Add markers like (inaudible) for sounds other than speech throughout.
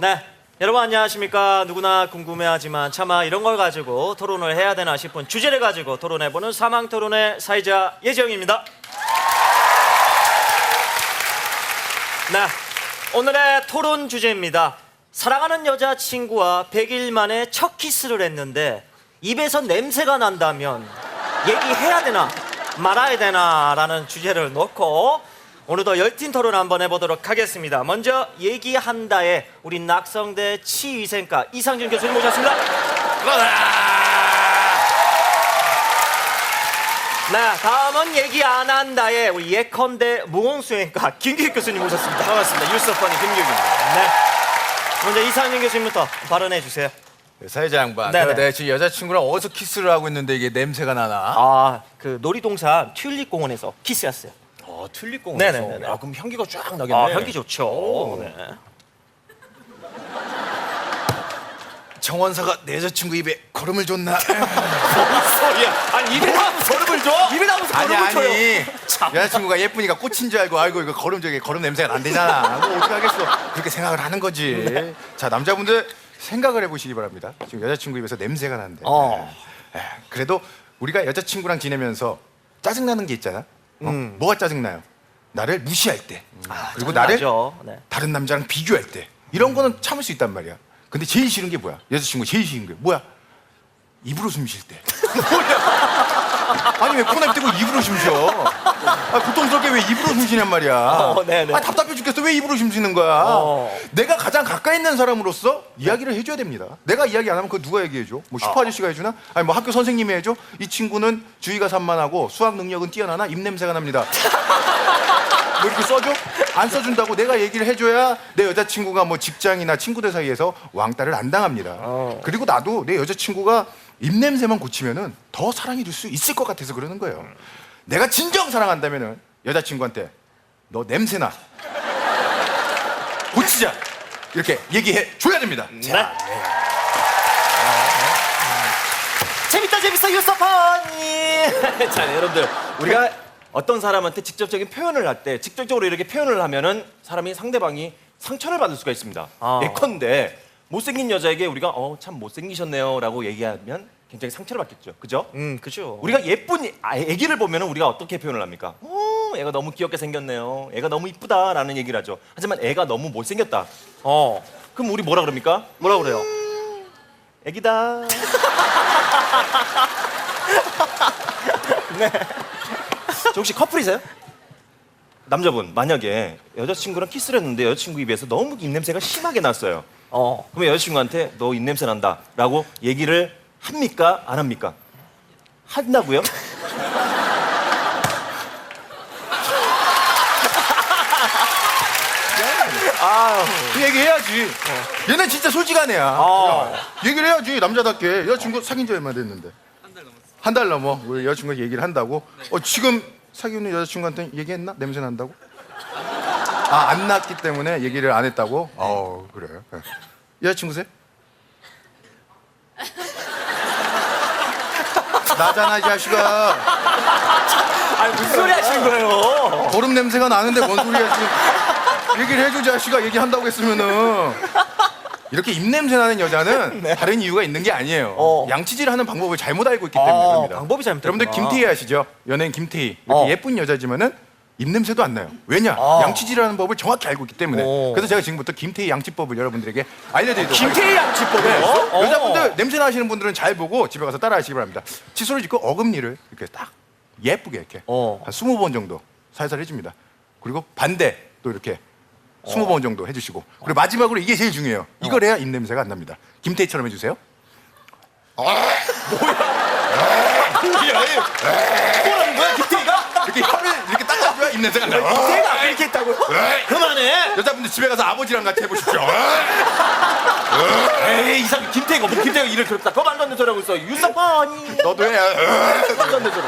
네. 여러분 안녕하십니까 누구나 궁금해하지만 차마 이런 걸 가지고 토론을 해야 되나 싶은 주제를 가지고 토론해보는 사망 토론의 사회자 예지영입니다 네 오늘의 토론 주제입니다 사랑하는 여자친구와 100일 만에 첫 키스를 했는데 입에서 냄새가 난다면 얘기해야 되나 말아야 되나 라는 주제를 놓고 오늘도 열띤 토론 한번 해보도록 하겠습니다. 먼저 얘기한다에 우리 낙성대 치위생과 이상준 교수님 모셨습니다. 네, 다음은 얘기 안 한다에 우리 예컨대 무공수행과 김규익 교수님 모셨습니다. 반갑습니다. 유서퍼니 김규입니다. 네, 먼저 이상준 교수님부터 발언해 주세요. 사회자 양반. 네네. 내가 지금 여자친구랑 어디서 키스를 하고 있는데 이게 냄새가 나나? 아, 그 놀이동산 튤립 공원에서 키스했어요. 어, 튤립공원에서. 네네네네. 아, 그럼 향기가 쫙 나겠네. 아, 향기 좋죠. 네. 정원사가 내 여자친구 입에 거름을 줬나? (laughs) 소리야? 아니 입에 나무 거름을 줘? 입에 나무 아니 거름을 줘요. 아니 참. 여자친구가 예쁘니까 꽃인 줄 알고 아이고 이거 거름 저기 거름 냄새가 난대잖아 뭐 어떻게 하겠어 그렇게 생각을 하는 거지 네. 자 남자분들 생각을 해보시기 바랍니다 지금 여자친구 입에서 냄새가 난대 어. 에, 그래도 우리가 여자친구랑 지내면서 짜증 나는 게 있잖아 어? 뭐가 짜증나요 나를 무시할 때 음. 아, 그리고 나를 짜증나죠. 네. 다른 남자랑 비교할 때 이런 거는 참을 수 있단 말이야. 근데 제일 싫은 게 뭐야? 여자친구 제일 싫은 게 뭐야? 입으로 숨 쉴 때. (laughs) 뭐야? 아니 왜 코나 떼고 입으로 숨 쉬어? 아, 고통스럽게 왜 입으로 숨 쉬냔 말이야. 어, 네네. 아, 답답해 죽겠어. 왜 입으로 숨 쉬는 거야? 어. 내가 가장 가까이 있는 사람으로서 이야기를 해줘야 됩니다. 내가 이야기 안 하면 그거 누가 얘기해줘? 뭐 슈퍼 아저씨가 해주나? 아니 뭐 학교 선생님이 해줘? 이 친구는 주의가 산만하고 수학 능력은 뛰어나나 입냄새가 납니다. 뭐 이렇게 써줘? 안 써준다고 내가 얘기를 해줘야 내 여자친구가 뭐 직장이나 친구들 사이에서 왕따를 안 당합니다. 그리고 나도 내 여자친구가 입냄새만 고치면은 더 사랑해 줄 수 있을 것 같아서 그러는 거예요. 내가 진정 사랑한다면은 여자친구한테 너 냄새나 고치자 이렇게 얘기해 줘야 됩니다. 네. 재밌다 재밌어 유서퍼니. (laughs) 자, 여러분들 우리가 어떤 사람한테 직접적인 표현을 할 때 직접적으로 이렇게 표현을 하면은 사람이 상대방이 상처를 받을 수가 있습니다. 아. 예컨대 못생긴 여자에게 우리가 어 참 못생기셨네요라고 얘기하면 굉장히 상처를 받겠죠. 그죠? 음 그죠. 우리가 예쁜 아, 애기를 보면은 우리가 어떻게 표현을 합니까? 어, 애가 너무 귀엽게 생겼네요. 애가 너무 이쁘다라는 얘기를 하죠. 하지만 애가 너무 못생겼다. 어 그럼 우리 뭐라 그럽니까? 뭐라 그래요? 애기다. (laughs) 네. 저 혹시 커플이세요? 남자분 만약에 여자친구랑 키스를 했는데 여자친구 입에서 너무 입냄새가 심하게 났어요. 어 그러면 여자친구한테 너 입냄새 난다라고 얘기를 합니까? 안 합니까? 한다고요? 그 얘기 해야지. 얘는 진짜 솔직한 애야. 어. 얘기를 해야지 남자답게 여자친구 사귄 지 얼마 됐는데 한 달 넘어 우리 여자친구가 얘기를 한다고 어 지금 사귀는 여자친구한테 얘기했나? 냄새 난다고? 아 안 났기 때문에 얘기를 안 했다고? 어 그래 예. 여자친구세요? 나잖아 이 자식아 아니 무슨 소리 하시는 거예요? 거름 냄새가 나는데 뭔 소리야 지금 얘기를 해줘 자식아 얘기한다고 했으면은 이렇게 입냄새 나는 여자는 (laughs) 다른 이유가 있는 게 아니에요 네. 어. 양치질을 하는 방법을 잘못 알고 있기 때문에 어, 그럽니다 방법이 잘못됐구나. 여러분들 김태희 아시죠? 연예인 김태희 이렇게 어. 예쁜 여자지만은 입냄새도 안 나요 왜냐? 어. 양치질을 하는 법을 정확히 알고 있기 때문에 어. 그래서 제가 지금부터 김태희 양치법을 여러분들에게 알려드리도록 김태희 양치법이요? 어. 여자분들 냄새 나시는 분들은 잘 보고 집에 가서 따라하시기 바랍니다. 칫솔을 짚고 어금니를 이렇게 딱 예쁘게 이렇게 어. 한 20번 정도 살살 해줍니다. 그리고 반대 또 이렇게 20번 정도 해주시고 그리고 마지막으로 이게 제일 중요해요. 이걸 해야 입냄새가 안 납니다. 김태희처럼 해주세요. 뭐라는 거야 김태희가? 이렇게 혀를 이렇게 닦아줘야 입냄새가 안 나요. 김태희가 이렇게 했다고요? 그만해. 여자분들 집에 가서 아버지랑 같이 해보십시오. (laughs) 에이 이상 김태희가 뭐 김태희가 일을 그렇다. 그거 말도 안 되는 소리 하고 있어. 유사파니. 너도 해. 말도 안 되는 소리.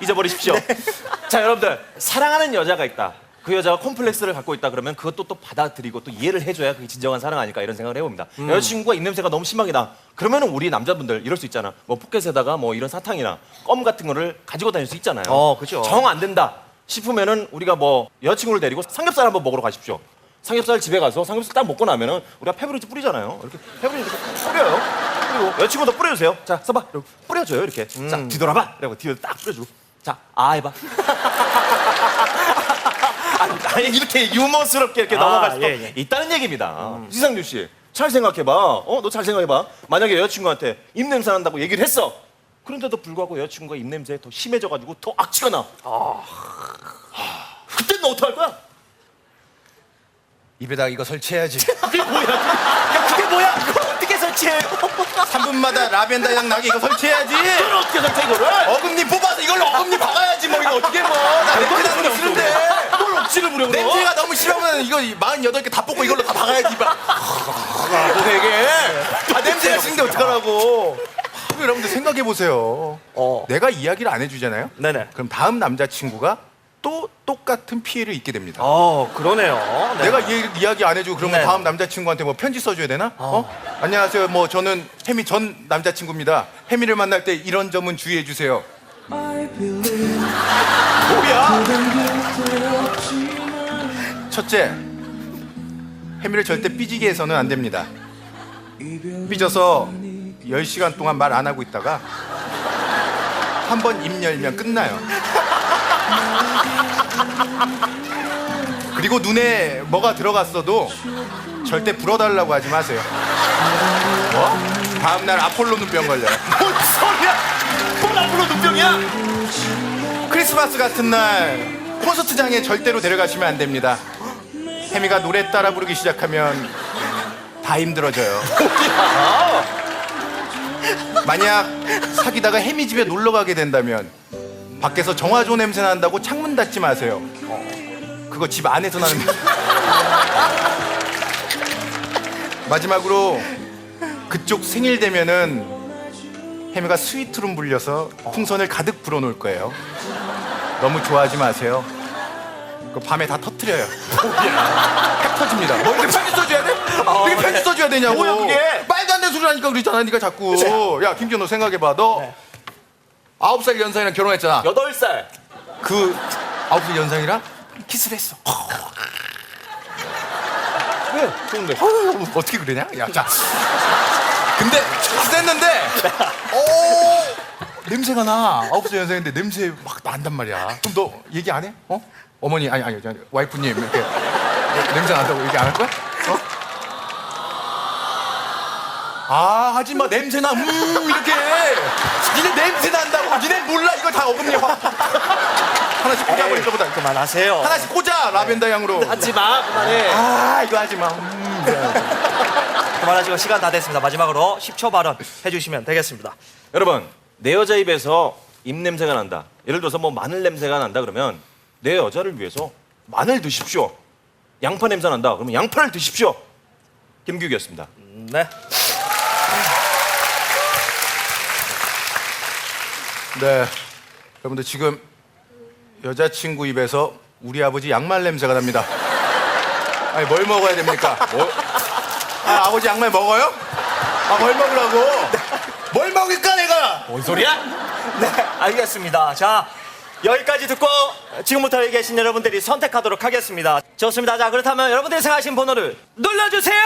잊어버리십시오. 자 여러분들 사랑하는 여자가 있다. 그 여자가 콤플렉스를 갖고 있다 그러면 그것도 또 받아들이고 또 이해를 해줘야 그게 진정한 사랑 아닐까 이런 생각을 해봅니다. 여자친구가 입냄새가 너무 심하게 나. 그러면은 우리 남자분들 이럴 수 있잖아. 뭐 포켓에다가 뭐 이런 사탕이나 껌 같은 거를 가지고 다닐 수 있잖아요. 어, 그죠. 정 안 된다 싶으면은 우리가 뭐 여자친구를 데리고 삼겹살 한번 먹으러 가십시오. 삼겹살 집에 가서 삼겹살 딱 먹고 나면은 우리가 페브리즈 뿌리잖아요. 이렇게 페브리즈 이렇게 뿌려요. 그리고 여자친구도 뿌려주세요. 자, 써봐. 이러고 뿌려줘요. 이렇게. 자, 뒤돌아봐. 이러고 뒤로 딱 뿌려주고. 자, 아 해봐. 이렇게 유머스럽게 이렇게 아, 넘어갈 수도 예, 예. 있다는 얘기입니다. 이상준 씨, 잘 생각해봐. 어, 너 잘 생각해봐. 만약에 여자친구한테 입냄새 난다고 얘기를 했어. 그런데도 불구하고 여자친구가 입냄새에 더 심해져가지고 더 악취가 나. 아, 그때 너 어떡할 거야? 입에다 이거 설치해야지. (laughs) 그게 뭐야? 야, 그게 뭐야? 그걸 어떻게 설치해? 3분마다 라벤더 향 나게 이거 설치해야지. 그걸 어떻게 설치해, 이거를? 어금니 뽑아서 이걸로 어금니 박아야지 뭐 이거 어떻게 뭐. 나 냄새 나는 거 싫은데. 뭘 억지를 부려, 그럼? 냄새가 너무 싫으면 이거 48개 다 뽑고 이걸로 다 박아야지. 막. 되게. 아, 냄새가 싫은데 어떡하라고. 여러분들 생각해 보세요. 어. 내가 이야기를 안 해주잖아요. 네네. 그럼 다음 남자친구가 또 똑같은 피해를 입게 됩니다. 어, 그러네요. 네. 내가 이, 이야기 안 해주고 그러면 네. 다음 남자친구한테 뭐 편지 써줘야 되나? 어? 안녕하세요. 뭐 저는 혜미 전 남자친구입니다. 혜미를 만날 때 이런 점은 주의해 주세요. 뭐야? 첫째, 혜미를 절대 삐지게 해서는 안 됩니다. 삐져서 10시간 동안 말 안 하고 있다가 한 번 입 열면 끝나요. 그리고 눈에 뭐가 들어갔어도 절대 불어달라고 하지 마세요. 뭐? 다음날 아폴로 눈병 걸려요. (laughs) 뭔 소리야? 뭘 앞으로 눈병이야? 크리스마스 같은 날 콘서트장에 절대로 데려가시면 안 됩니다. 혜미가 노래 따라 부르기 시작하면 다 힘들어져요. (laughs) 만약 사귀다가 혜미 집에 놀러 가게 된다면 밖에서 정화조 냄새 난다고 창문 닫지 마세요. 그거 집 안에서 나는 냄새. (laughs) 마지막으로 그쪽 생일 되면은 혜미가 스위트룸 불려서 풍선을 가득 불어놓을 거예요. 너무 좋아하지 마세요. 그 밤에 다 터트려요. 팩 터집니다. 뭐 이렇게 편지 써줘야 돼? 이렇게 편지 써줘야 되냐고. 뭐야, 그게? 말도 안 되는 소리 하니까 그러잖아. 네가 자꾸. 야너 생각해봐. 너 아홉 살 연상이랑 결혼했잖아. 여덟 살. 그 아홉 살 연상이랑 키스를 했어. 왜? 좋은데. 어휴, 어떻게 그러냐? 야, 자. 근데 키스했는데, 어 냄새가 나. 아홉 살 연상인데 냄새 막 난단 말이야. 그럼 너 얘기 안 해? 어? 어머니 아니 아니 아니, 와이프님 이렇게 냄새 난다고 얘기 안 할 거야? 어? 아 하지 마 냄새 나. 음 이렇게. 니네 냄새 난다고. 니네 몰라 이거 다 어금니 화. 하나씩 꽂아버릴 거보다. 그만하세요. 하나씩 꽂아 라벤더 향으로. 하지 마, 그만해. 아 이거 하지 마. 음. 그만하시고 시간 다 됐습니다. 마지막으로 10초 발언 해주시면 되겠습니다. 여러분, 내 여자 입에서 입 냄새가 난다. 예를 들어서 뭐 마늘 냄새가 난다 그러면 내 여자를 위해서 마늘 드십시오. 양파 냄새 난다. 그러면 양파를 드십시오. 김규기였습니다. 음, 네. 네. 여러분들 지금 여자친구 입에서 우리 아버지 양말 냄새가 납니다. 아니 뭘 먹어야 됩니까? 뭐? 아 아버지 양말 먹어요? 아 뭘 먹으라고? 뭘 먹을까 내가? 뭔 소리야? (laughs) 네, 알겠습니다. 자, 여기까지 듣고 지금부터 여기 계신 여러분들이 선택하도록 하겠습니다. 좋습니다. 자, 그렇다면 여러분들이 생각하신 번호를 눌러주세요!